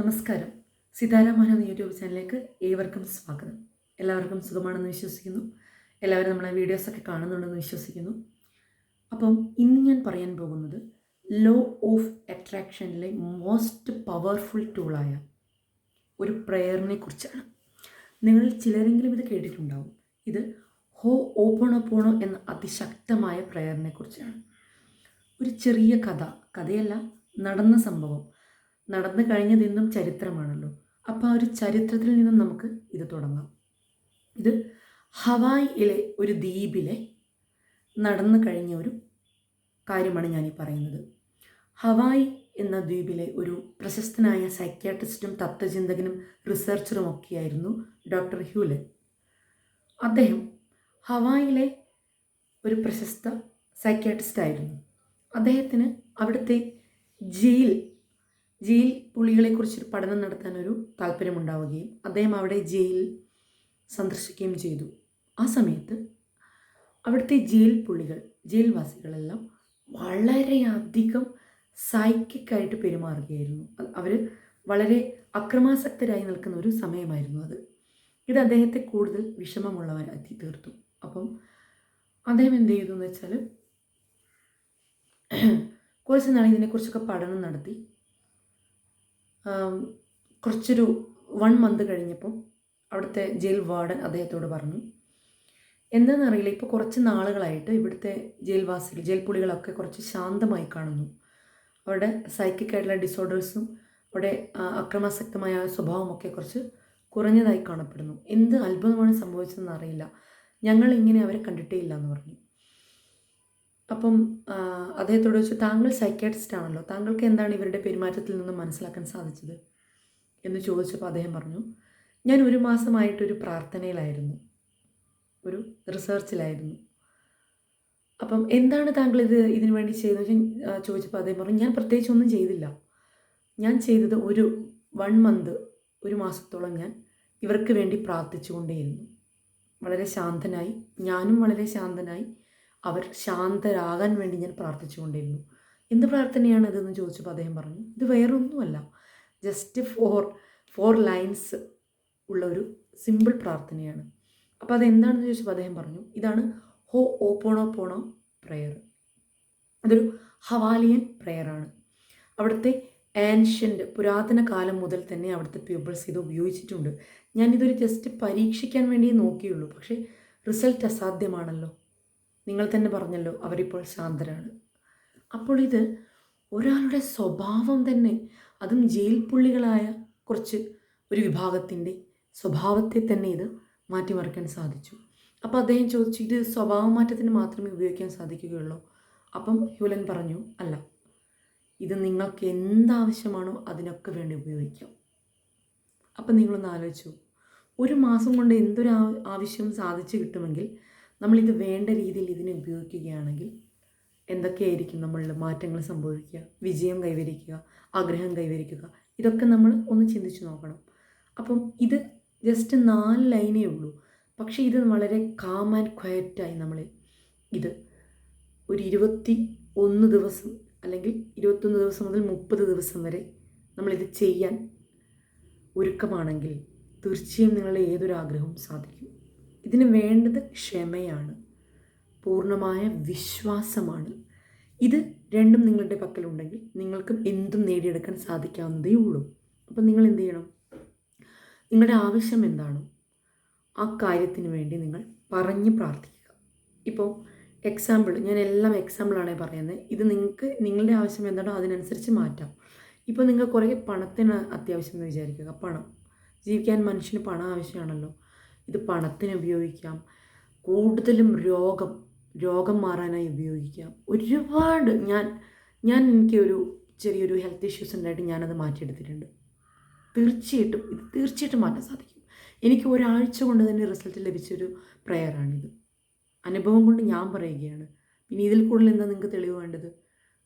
നമസ്കാരം. സിതാര എന്ന യൂട്യൂബ് ചാനലിലേക്ക് ഏവർക്കും സ്വാഗതം. എല്ലാവർക്കും സുഖമാണെന്ന് വിശ്വസിക്കുന്നു. എല്ലാവരും നമ്മളെ വീഡിയോസൊക്കെ കാണുന്നുണ്ടെന്ന് വിശ്വസിക്കുന്നു. അപ്പം ഇന്ന് ഞാൻ പറയാൻ പോകുന്നത് ലോ ഓഫ് അട്രാക്ഷനിലെ മോസ്റ്റ് പവർഫുൾ ടൂളായ ഒരു പ്രെയറിനെ കുറിച്ചാണ്. നിങ്ങൾ ചിലരെങ്കിലും ഇത് കേട്ടിട്ടുണ്ടാവും. ഇത് ഹോ ഓപ്പണോ പോണോ എന്ന അതിശക്തമായ പ്രെയറിനെ കുറിച്ചാണ്. ഒരു ചെറിയ കഥ കഥയല്ല നടന്ന സംഭവം. നടന്നു കഴിഞ്ഞതെന്നും ചരിത്രമാണല്ലോ. അപ്പോൾ ആ ഒരു ചരിത്രത്തിൽ നിന്നും നമുക്ക് ഇത് തുടങ്ങാം. ഇത് ഹവായിലെ ഒരു ദ്വീപിലെ നടന്നു കഴിഞ്ഞ ഒരു കാര്യമാണ് ഞാനീ പറയുന്നത്. ഹവായ് എന്ന ദ്വീപിലെ ഒരു പ്രശസ്തനായ സൈക്യാട്രിസ്റ്റും തത്വചിന്തകനും റിസർച്ചറും ഒക്കെയായിരുന്നു ഡോക്ടർ ഹ്യൂലൻ. അദ്ദേഹം ഹവായിലെ ഒരു പ്രശസ്ത സൈക്യാട്രിസ്റ്റ് ആയിരുന്നു അദ്ദേഹത്തിന് അവിടുത്തെ ജയിൽ ജയിൽ പുള്ളികളെക്കുറിച്ചൊരു പഠനം നടത്താനൊരു താല്പര്യമുണ്ടാവുകയും അദ്ദേഹം അവിടെ ജയിൽ സന്ദർശിക്കുകയും ചെയ്തു. ആ സമയത്ത് അവിടുത്തെ ജയിൽ പുള്ളികൾ ജയിൽവാസികളെല്ലാം വളരെയധികം സൈക്കിക്കായിട്ട് പെരുമാറുകയായിരുന്നു. അവർ വളരെ അക്രമാസക്തരായി നിൽക്കുന്ന ഒരു സമയമായിരുന്നു അത്. ഇത് അദ്ദേഹത്തെ കൂടുതൽ വിഷമമുള്ളവരാക്കി തീർത്തു. അപ്പം അദ്ദേഹം എന്ത് ചെയ്തു എന്ന് വെച്ചാൽ കുറച്ച് നാൾ ഇതിനെക്കുറിച്ചൊക്കെ പഠനം നടത്തി കുറച്ചൊരു വൺ മന്ത് കഴിഞ്ഞപ്പോൾ അവിടുത്തെ ജയിൽ വാർഡൻ അദ്ദേഹത്തോട് പറഞ്ഞു എന്താണെന്നറിയില്ല ഇപ്പോൾ കുറച്ച് നാളുകളായിട്ട് ഇവിടുത്തെ ജയിൽവാസികൾ ജയിൽ പുളികളൊക്കെ കുറച്ച് ശാന്തമായി കാണുന്നു. അവരുടെ സൈക്കിക് ആയിട്ടുള്ള ഡിസോർഡേഴ്സും അവിടെ അക്രമാസക്തമായ സ്വഭാവമൊക്കെ കുറച്ച് കുറഞ്ഞതായി കാണപ്പെടുന്നു. എന്ത് അത്ഭുതമാണ് സംഭവിച്ചതെന്ന് അറിയില്ല. ഞങ്ങൾ ഇങ്ങനെ അവരെ കണ്ടിട്ടേ ഇല്ല എന്ന് പറഞ്ഞു. അപ്പം അദ്ദേഹത്തോട് ചോദിച്ചു താങ്കൾ സൈക്കാട്രിസ്റ്റ് ആണല്ലോ. താങ്കൾക്ക് എന്താണ് ഇവരുടെ പെരുമാറ്റത്തിൽ നിന്ന് മനസ്സിലാക്കാൻ സാധിച്ചത്? എന്ന് ചോദിച്ചപ്പോൾ അദ്ദേഹം പറഞ്ഞു ഞാൻ ഒരു മാസമായിട്ടൊരു പ്രാർത്ഥനയിലായിരുന്നു. ഒരു റിസർച്ചിലായിരുന്നു. അപ്പം എന്താണ് താങ്കൾ ഇത് ഇതിനു വേണ്ടി ചെയ്തത് ചോദിച്ചപ്പോൾ അദ്ദേഹം പറഞ്ഞു ഞാൻ പ്രത്യേകിച്ച് ഒന്നും ചെയ്തില്ല. ഞാൻ ചെയ്തത് ഒരു വൺ മന്ത് ഒരു മാസത്തോളം ഞാൻ ഇവർക്ക് വേണ്ടി പ്രാർത്ഥിച്ചുകൊണ്ടേയിരുന്നു. വളരെ ശാന്തനായി ഞാനും വളരെ ശാന്തനായി അവർ ശാന്തരാകാൻ വേണ്ടി ഞാൻ പ്രാർത്ഥിച്ചുകൊണ്ടിരുന്നു. എന്ത് പ്രാർത്ഥനയാണ് ഇതെന്ന് ചോദിച്ചപ്പോൾ അദ്ദേഹം പറഞ്ഞു ഇത് വേറൊന്നുമല്ല. ജസ്റ്റ് ഫോർ ഫോർ ലൈൻസ് ഉള്ള ഒരു സിമ്പിൾ പ്രാർത്ഥനയാണ്. അപ്പോൾ അതെന്താണെന്ന് ചോദിച്ചപ്പോൾ അദ്ദേഹം പറഞ്ഞു ഇതാണ് ഹോ ഓപ്പോണോ പോണോ പ്രെയർ അതൊരു ഹവാലിയൻ പ്രെയറാണ് അവിടുത്തെ ആൻഷ്യന്റ് പുരാതന കാലം മുതൽ തന്നെ അവിടുത്തെ പീപ്പിൾസ് ഇത് ഉപയോഗിച്ചിട്ടുണ്ട്. ഞാനിതൊരു ജസ്റ്റ് പരീക്ഷിക്കാൻ വേണ്ടി നോക്കിയുള്ളൂ. പക്ഷേ റിസൾട്ട് അസാധ്യമാണല്ലോ. നിങ്ങൾ തന്നെ പറഞ്ഞല്ലോ അവരിപ്പോൾ ശാന്തരാണ്. അപ്പോൾ ഇത് ഒരാളുടെ സ്വഭാവം തന്നെ അതും ജയിൽ പുള്ളികളായ കുറച്ച് ഒരു വിഭാഗത്തിന്റെ സ്വഭാവത്തെ തന്നെ ഇത് മാറ്റിമറിക്കാൻ സാധിച്ചു. അപ്പോൾ അദ്ദേഹം ചോദിച്ചു ഇത് സ്വഭാവ മാറ്റത്തിന് മാത്രമേ ഉപയോഗിക്കാൻ സാധിക്കുകയുള്ളൂ. അപ്പം ഹ്യൂലൻ പറഞ്ഞു അല്ല ഇത് നിങ്ങൾക്ക് എന്താവശ്യമാണോ അതിനൊക്കെ വേണ്ടി ഉപയോഗിക്കാം. അപ്പം നിങ്ങളൊന്ന് ആലോചിച്ചു. ഒരു മാസം കൊണ്ട് എന്തൊരു ആവശ്യം സാധിച്ചു കിട്ടുമെങ്കിൽ നമ്മളിത് വേണ്ട രീതിയിൽ ഇതിനെ ഉപയോഗിക്കുകയാണെങ്കിൽ എന്തൊക്കെയായിരിക്കും നമ്മളിൽ മാറ്റങ്ങൾ സംഭവിക്കുക? വിജയം കൈവരിക്കുക ആഗ്രഹം കൈവരിക്കുക ഇതൊക്കെ നമ്മൾ ഒന്ന് ചിന്തിച്ച് നോക്കണം. അപ്പം ഇത് ജസ്റ്റ് നാല് ലൈനേ ഉള്ളൂ. പക്ഷേ ഇത് വളരെ കാം ആൻഡ് ക്വയറ്റായി നമ്മൾ ഇത് ഒരു ഇരുപത്തി ഒന്ന് ദിവസം അല്ലെങ്കിൽ ഇരുപത്തൊന്ന് ദിവസം മുതൽ മുപ്പത് ദിവസം വരെ നമ്മളിത് ചെയ്യാൻ ഒരുക്കമാണെങ്കിൽ തീർച്ചയായും നിങ്ങളുടെ ഏതൊരു ആഗ്രഹവും സാധിക്കും. ഇതിന് വേണ്ടത് ക്ഷമയാണ്. പൂർണമായ വിശ്വാസമാണ്. ഇത് രണ്ടും നിങ്ങളുടെ പക്കലുണ്ടെങ്കിൽ നിങ്ങൾക്കും എന്തും നേടിയെടുക്കാൻ സാധിക്കാവുന്നതേ ഉള്ളൂ. അപ്പം നിങ്ങൾ എന്ത് ചെയ്യണം? നിങ്ങളുടെ ആവശ്യം എന്താണോ ആ കാര്യത്തിന് വേണ്ടി നിങ്ങൾ പറഞ്ഞ് പ്രാർത്ഥിക്കുക. ഇപ്പോൾ എക്സാമ്പിൾ ഞാൻ എല്ലാം എക്സാമ്പിളാണ് പറയുന്നത് ഇത് നിങ്ങൾക്ക് നിങ്ങളുടെ ആവശ്യം എന്താണോ അതിനനുസരിച്ച് മാറ്റാം. ഇപ്പോൾ നിങ്ങൾ കുറേ പണത്തിന് അത്യാവശ്യം എന്ന് വിചാരിക്കുക. പണം. ജീവിക്കാൻ മനുഷ്യന് പണം ആവശ്യമാണല്ലോ. ഇത് പണത്തിന് ഉപയോഗിക്കാം. കൂടുതലും രോഗം രോഗം മാറാനായി ഉപയോഗിക്കാം. ഒരുപാട് ഞാൻ ഞാൻ എനിക്ക് ഒരു ചെറിയൊരു ഹെൽത്ത് ഇഷ്യൂസ് ഉണ്ടായിട്ട് ഞാനത് മാറ്റിയെടുത്തിട്ടുണ്ട്. തീർച്ചയായിട്ടും ഇത് തീർച്ചയായിട്ടും മാറ്റാൻ സാധിക്കും. എനിക്ക് ഒരാഴ്ച കൊണ്ട് തന്നെ റിസൾട്ട് ലഭിച്ചൊരു പ്രെയറാണിത് അനുഭവം കൊണ്ട് ഞാൻ പറയുകയാണ്. ഇനി ഇതിൽ കൂടുതൽ എന്താ നിങ്ങൾക്ക് തെളിവ് വേണ്ടത്?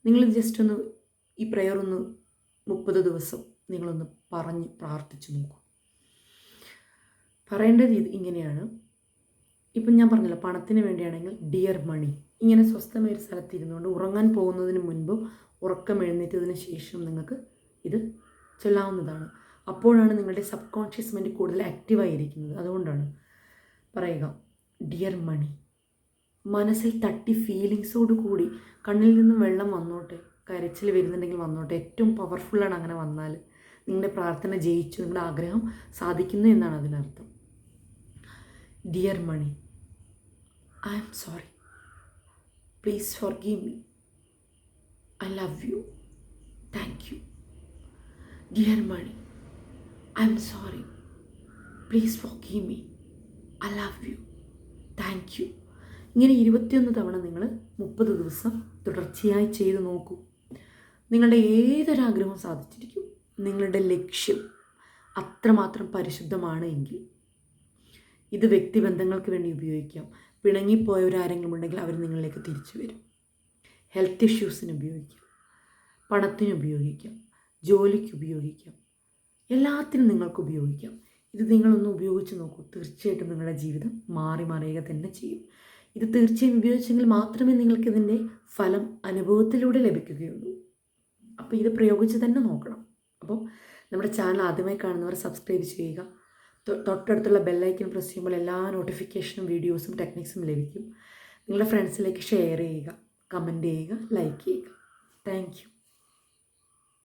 നിങ്ങൾ ജസ്റ്റ് ഒന്ന് ഈ പ്രയർ ഒന്ന് മുപ്പത് ദിവസം നിങ്ങളൊന്ന് പറഞ്ഞ് പ്രാർത്ഥിച്ചു നോക്കൂ. പറയേണ്ടത് ഇത് ഇങ്ങനെയാണ്. ഇപ്പം ഞാൻ പറഞ്ഞല്ലോ പണത്തിന് വേണ്ടിയാണെങ്കിൽ ഡിയർ മണി ഇങ്ങനെ സ്വസ്ഥമായ ഒരു സ്ഥലത്ത് ഇരുന്നുകൊണ്ട് ഉറങ്ങാൻ പോകുന്നതിന് മുൻപും ഉറക്കം എഴുന്നേറ്റതിന് ശേഷം നിങ്ങൾക്ക് ഇത് ചൊല്ലാവുന്നതാണ്. അപ്പോഴാണ് നിങ്ങളുടെ സബ് കോൺഷ്യസ് മൈൻഡ് കൂടുതൽ ആക്റ്റീവായിരിക്കുന്നത് അതുകൊണ്ടാണ് പറയുക ഡിയർ മണി മനസ്സിൽ തട്ടി ഫീലിങ്സോട് കൂടി കണ്ണിൽ നിന്നും വെള്ളം വന്നോട്ടെ കരച്ചിൽ വരുന്നുണ്ടെങ്കിൽ വന്നോട്ടെ ഏറ്റവും പവർഫുള്ളാണ് അങ്ങനെ വന്നാൽ. നിങ്ങളുടെ പ്രാർത്ഥന ജയിച്ചു നിങ്ങളുടെ ആഗ്രഹം സാധിക്കുന്നു എന്നാണ് അതിനർത്ഥം. Dear money I'm sorry please forgive me I love you thank you dear money I'm sorry please forgive me I love you thank you ഇങ്ങനെ ഇരുപത്തിയൊന്ന് തവണ നിങ്ങൾ മുപ്പത് ദിവസം തുടർച്ചയായി ചെയ്ത് നോക്കൂ. നിങ്ങളുടെ ഏതൊരാഗ്രഹവും സാധിച്ചിരിക്കും. നിങ്ങളുടെ ലക്ഷ്യം അത്രമാത്രം പരിശുദ്ധമാണ് എങ്കിൽ ഇത് വ്യക്തിബന്ധങ്ങൾക്ക് വേണ്ടി ഉപയോഗിക്കാം. പിണങ്ങിപ്പോയവരാരെങ്കിലും ഉണ്ടെങ്കിൽ അവർ നിങ്ങളിലേക്ക് തിരിച്ചു വരും. ഹെൽത്ത് ഇഷ്യൂസിന് ഉപയോഗിക്കാം. പണത്തിന് ഉപയോഗിക്കാം. ജോലിക്ക് ഉപയോഗിക്കാം. എല്ലാത്തിനും നിങ്ങൾക്ക് ഉപയോഗിക്കാം. ഇത് നിങ്ങളൊന്ന് ഉപയോഗിച്ച് നോക്കൂ. തീർച്ചയായിട്ടും നിങ്ങളുടെ ജീവിതം മാറി മറിയുക തന്നെ ചെയ്യും. ഇത് തീർച്ചയായും ഉപയോഗിച്ചെങ്കിൽ മാത്രമേ നിങ്ങൾക്കിതിന്റെ ഫലം അനുഭവത്തിലൂടെ ലഭിക്കുകയുള്ളൂ. അപ്പോൾ ഇത് പ്രയോഗിച്ച് തന്നെ നോക്കണം. അപ്പോൾ നമ്മുടെ ചാനൽ ആദ്യമായി കാണുന്നവർ സബ്സ്ക്രൈബ് ചെയ്യുക. തൊട്ടടുത്തുള്ള ബെല്ലൈക്കൻ പ്രസ് ചെയ്യുമ്പോൾ എല്ലാ നോട്ടിഫിക്കേഷനും വീഡിയോസും ടെക്നിക്സും ലഭിക്കും. നിങ്ങളുടെ ഫ്രണ്ട്സിലേക്ക് ഷെയർ ചെയ്യുക കമന്റ് ചെയ്യുക ലൈക്ക് ചെയ്യുക. താങ്ക്